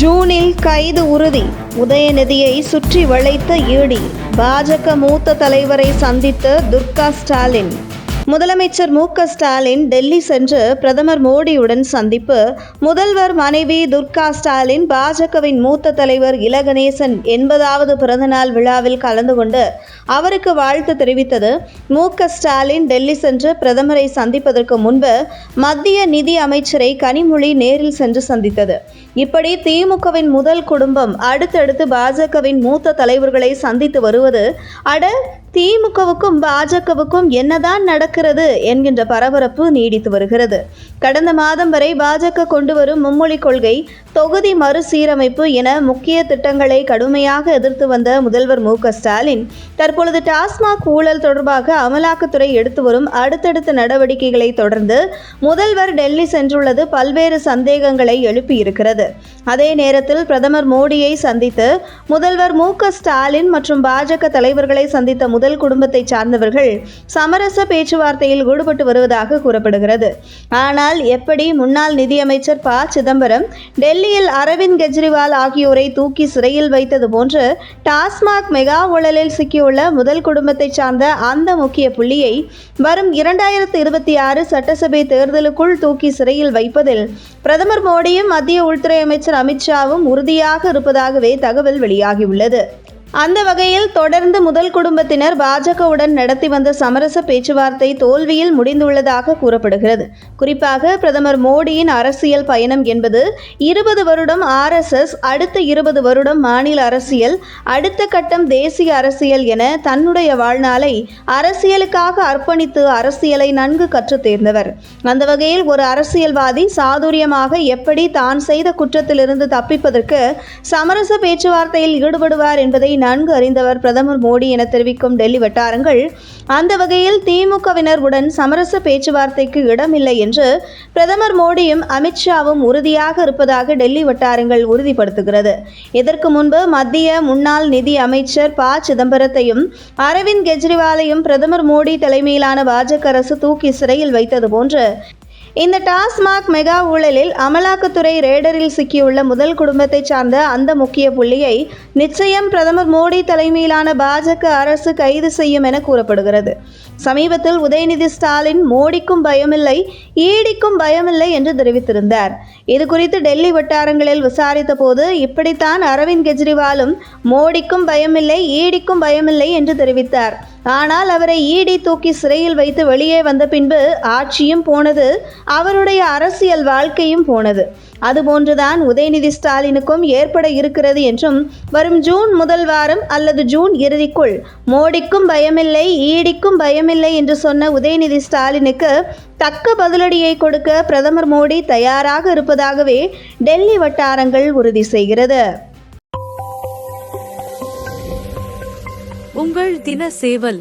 ஜூனில் கைது உறுதி. உதயநிதியை சுற்றி வளைத்த ஈடி பாஜக மூத்த தலைவரை சந்தித்த துர்கா ஸ்டாலின். முதலமைச்சர் மு க ஸ்டாலின் டெல்லி சென்று பிரதமர் மோடியுடன் சந்திப்பு. முதல்வர் மனைவி துர்கா ஸ்டாலின் பாஜகவின் மூத்த தலைவர் இலகணேசன் எண்பதாவது பிறந்தநாள் விழாவில் கலந்து கொண்டு அவருக்கு வாழ்த்து தெரிவித்தது. மு க ஸ்டாலின் டெல்லி சென்று பிரதமரை சந்திப்பதற்கு முன்பு மத்திய நிதி அமைச்சரை கனிமொழி நேரில் சென்று சந்தித்தது. இப்படி திமுகவின் முதல் குடும்பம் அடுத்தடுத்து பாஜகவின் மூத்த தலைவர்களை சந்தித்து வருவது அட திமுகவுக்கும் பாஜகவுக்கும் என்னதான் நடக்கிறது என்கின்ற பரபரப்பு நீடித்து வருகிறது. கடந்த மாதம் வரை பாஜக கொண்டு வரும் மும்மொழி கொள்கை தொகுதி மறுசீரமைப்பு என முக்கிய திட்டங்களை கடுமையாக எதிர்த்து வந்த முதல்வர் மு ஸ்டாலின் தற்பொழுது டாஸ்மாக் ஊழல் தொடர்பாக அமலாக்கத்துறை எடுத்து வரும் அடுத்தடுத்த நடவடிக்கைகளை தொடர்ந்து முதல்வர் டெல்லி சென்றுள்ளது பல்வேறு சந்தேகங்களை எழுப்பியிருக்கிறது. அதே நேரத்தில் பிரதமர் மோடியை சந்தித்து முதல்வர் மு ஸ்டாலின் மற்றும் பாஜக தலைவர்களை சந்தித்த முதல் குடும்பத்தைச் சார்ந்தவர்கள் சமரச பேச்சுவார்த்தையில் ஈடுபட்டு வருவதாக கூறப்படுகிறது. ஆனால் எப்படி முன்னாள் நிதியமைச்சர் ப. சிதம்பரம் டெல்லியில் அரவிந்த் கெஜ்ரிவால் ஆகியோரை தூக்கி சிறையில் வைத்தது போன்று டாஸ்மாக் மெகா ஊழலில் சிக்கியுள்ள முதல் குடும்பத்தைச் சார்ந்த அந்த முக்கிய புள்ளியை வரும் இரண்டாயிரத்து இருபத்தி ஆறு சட்டசபை தேர்தலுக்குள் தூக்கி சிறையில் வைப்பதில் பிரதமர் மோடியும் மத்திய உள்துறை அமைச்சர் அமித்ஷாவும் உறுதியாக இருப்பதாகவே தகவல் வெளியாகியுள்ளது. அந்த வகையில் தொடர்ந்து முதல் குடும்பத்தினர் பாஜகவுடன் நடத்தி வந்த சமரச பேச்சுவார்த்தை தோல்வியில் முடிந்துள்ளதாக கூறப்படுகிறது. குறிப்பாக பிரதமர் மோடியின் அரசியல் பயணம் என்பது இருபது வருடம் ஆர்எஸ்எஸ் அடுத்த இருபது வருடம் மாநில அரசியல் அடுத்த கட்டம் தேசிய அரசியல் என தன்னுடைய வாழ்நாளை அரசியலுக்காக அர்ப்பணித்து அரசியலை நன்கு கற்றுத் தேர்ந்தவர். அந்த வகையில் ஒரு அரசியல்வாதி சாதுரியமாக எப்படி தான் செய்த குற்றத்திலிருந்து தப்பிப்பதற்கு சமரச பேச்சுவார்த்தையில் ஈடுபடுவார் என்பதை நன்கு அறிந்தவர் பிரதமர் மோடி என தெரிவிக்கும் டெல்லி வட்டாரங்கள் அந்த வகையில் திமுகவினர் உடன் சமரச பேச்சுவார்த்தைக்கு இடமில்லை என்று பிரதமர் மோடியும் அமித்ஷாவும் உறுதியாக இருப்பதாக டெல்லி வட்டாரங்கள் உறுதிப்படுத்துகிறது. இதற்கு முன்பு மத்திய முன்னாள் நிதி அமைச்சர் ப. சிதம்பரத்தையும் அரவிந்த் கெஜ்ரிவாலையும் பிரதமர் மோடி தலைமையிலான பாஜக அரசு தூக்கி சிறையில் வைத்தது போன்று இந்த டாஸ்மாக் மெகா ஊழலில் அமலாக்கத்துறை ரேடரில் சிக்கியுள்ள முதல் குடும்பத்தைச் சார்ந்த அந்த முக்கிய புள்ளியை நிச்சயம் பிரதமர் மோடி தலைமையிலான பாஜக அரசு கைது செய்யும் என கூறப்படுகிறது. சமீபத்தில் உதயநிதி ஸ்டாலின் மோடிக்கும் பயமில்லை ஈடிக்கும் பயமில்லை என்று தெரிவித்திருந்தார். இது குறித்து டெல்லி வட்டாரங்களில் விசாரித்த போது இப்படித்தான் அரவிந்த் கெஜ்ரிவாலும் மோடிக்கும் பயமில்லை ஈடிக்கும் பயமில்லை என்று தெரிவித்தார். ஆனால் அவரை ஈடி தூக்கி சிறையில் வைத்து வெளியே வந்த பின்பு ஆட்சியும் போனது அவருடைய அரசியல் வாழ்க்கையும் போனது. அதுபோன்றுதான் உதயநிதி ஸ்டாலினுக்கும் ஏற்பட இருக்கிறது என்றும் வரும் ஜூன் முதல் வாரம் அல்லது ஜூன் இறுதிக்குள் மோடிக்கும் பயமில்லை ஈடிக்கும் பயமில்லை என்று சொன்ன உதயநிதி ஸ்டாலினுக்கு தக்க பதிலடியை கொடுக்க பிரதமர் மோடி தயாராக இருப்பதாகவே டெல்லி வட்டாரங்கள் உறுதி செய்கிறது. உங்கள் தின சேவல்